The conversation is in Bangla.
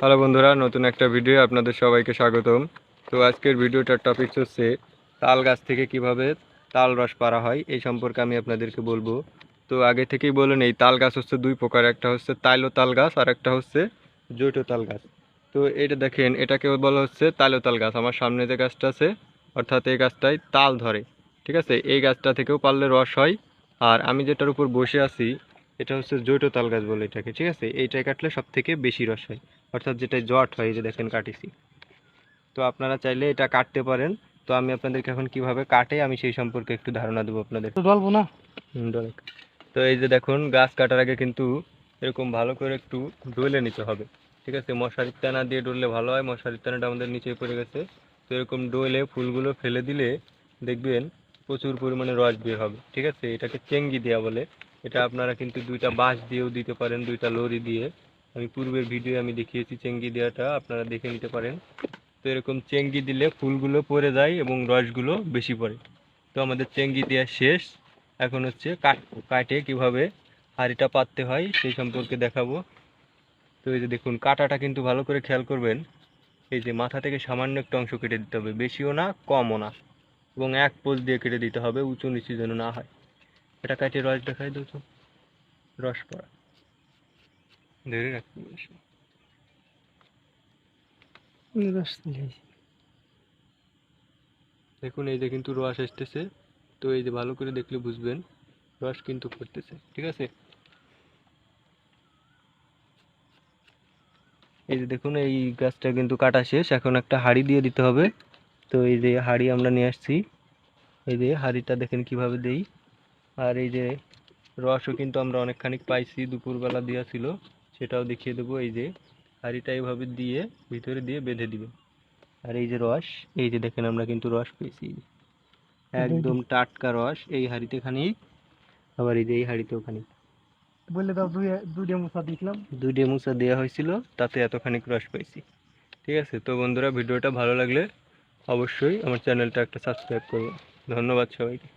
হ্যালো বন্ধুরা, নতুন একটা ভিডিও আপনাদের সবাইকে স্বাগতম। তো আজকের ভিডিওটার টপিক হচ্ছে তাল গাছ থেকে কীভাবে তাল রস পাড়া হয়, এই সম্পর্কে আমি আপনাদেরকে বলব। তো আগে থেকেই বলেন এই তাল গাছ হচ্ছে দুই প্রকার, একটা হচ্ছে তাইলো তাল গাছ আর একটা হচ্ছে জৈটো তাল গাছ। তো এটা দেখেন, এটাকে বলা হচ্ছে তাইলো তাল গাছ। আমার সামনে যে গাছটা আছে, অর্থাৎ এই গাছটায় তাল ধরে, ঠিক আছে? এই গাছটা থেকেও পারলে রস হয়। আর আমি যেটার উপর বসে আছি এটা হচ্ছে জৈটো তাল গাছ বলে এটাকে ঠিক আছে? এইটাই কাটলে সব থেকে বেশি রস হয়। অর্থাৎ যেটা জট হয় এই যে দেখেন কাটিছি। তো আপনারা চাইলে এটা কাটতে পারেন। তো আমি আপনাদেরকে এখন কীভাবে কাটে আমি সেই সম্পর্কে একটু ধারণা দেবো আপনাদের। তো ডলবো না? তো এই যে দেখুন গাছ কাটার আগে কিন্তু এরকম ভালো করে একটু ডলে নিতে হবে ঠিক আছে? মশারির টানা দিয়ে ডললে ভালো হয় মশারির টানাটা আমাদের নিচে পড়ে গেছে। তো এরকম ডলে ফুলগুলো ফেলে দিলে দেখবেন প্রচুর পরিমাণে রস বের হবে ঠিক আছে? এটাকে চেঙ্গি দেওয়া বলে এটা আপনারা কিন্তু দুইটা বাঁশ দিয়েও দিতে পারেন, দুইটা লরি দিয়ে। আমি পূর্বের ভিডিও আমি দেখিয়েছি চেঙ্গি দেওয়াটা, আপনারা দেখে নিতে পারেন। তো এরকম চেঙ্গি দিলে ফুলগুলো পড়ে যায় এবং রসগুলো বেশি পড়ে। তো আমাদের চেঙ্গি দেওয়া শেষ। এখন হচ্ছে কাট কাটে কীভাবে হাঁড়িটা পাততে হয় সেই সম্পর্কে দেখাবো। তো এই যে দেখুন, কাটাটা কিন্তু ভালো করে খেয়াল করবেন। এই যে মাথা থেকে সামান্য একটা অংশ কেটে দিতে হবে, বেশিও না, কমও না। এবং এক পোজ দিয়ে কেটে দিতে হবে, উঁচু নিচু যেন না হয়। এটা কাটে রস দেখাই দেবো তো। রস পড়া। ধরে রাখতে বেশি দেখুন এই যে কিন্তু রস আসতেছে তো এই যে ভালো করে দেখলে বুঝবেন রস কিন্তু পড়তেছে ঠিক আছে? এই যে দেখুন এই গাছটা কিন্তু কাটা শেষ এখন একটা হাঁড়ি দিয়ে দিতে হবে। তো এই যে হাঁড়ি আমরা নিয়ে আসছি। এই যে হাঁড়িটা দেখেন কীভাবে দেই। আর এই যে রসও কিন্তু আমরা অনেকখানি পাইছি দুপুরবেলা দেওয়া ছিল সেটাও দেখিয়ে দেবো এই যে হাঁড়িটা এইভাবে দিয়ে ভিতরে দিয়ে বেঁধে দিবে। আর এই যে রস এই যে দেখেন আমরা কিন্তু রস পেয়েছি। যে। একদম টাটকা রস এই হাঁড়িতে খানিক আবার এই যে এই হাঁড়িতেও খানিক। বললে দাও দুই মুসা দিয়েছিলাম দুই ডেমুসা দেওয়া হয়েছিল তাতে এতখানি রস পাইছি। ঠিক আছে তো বন্ধুরা ভিডিওটা ভালো লাগলে অবশ্যই আমার চ্যানেলটা একটা সাবস্ক্রাইব করবেন ধন্যবাদ সবাইকে।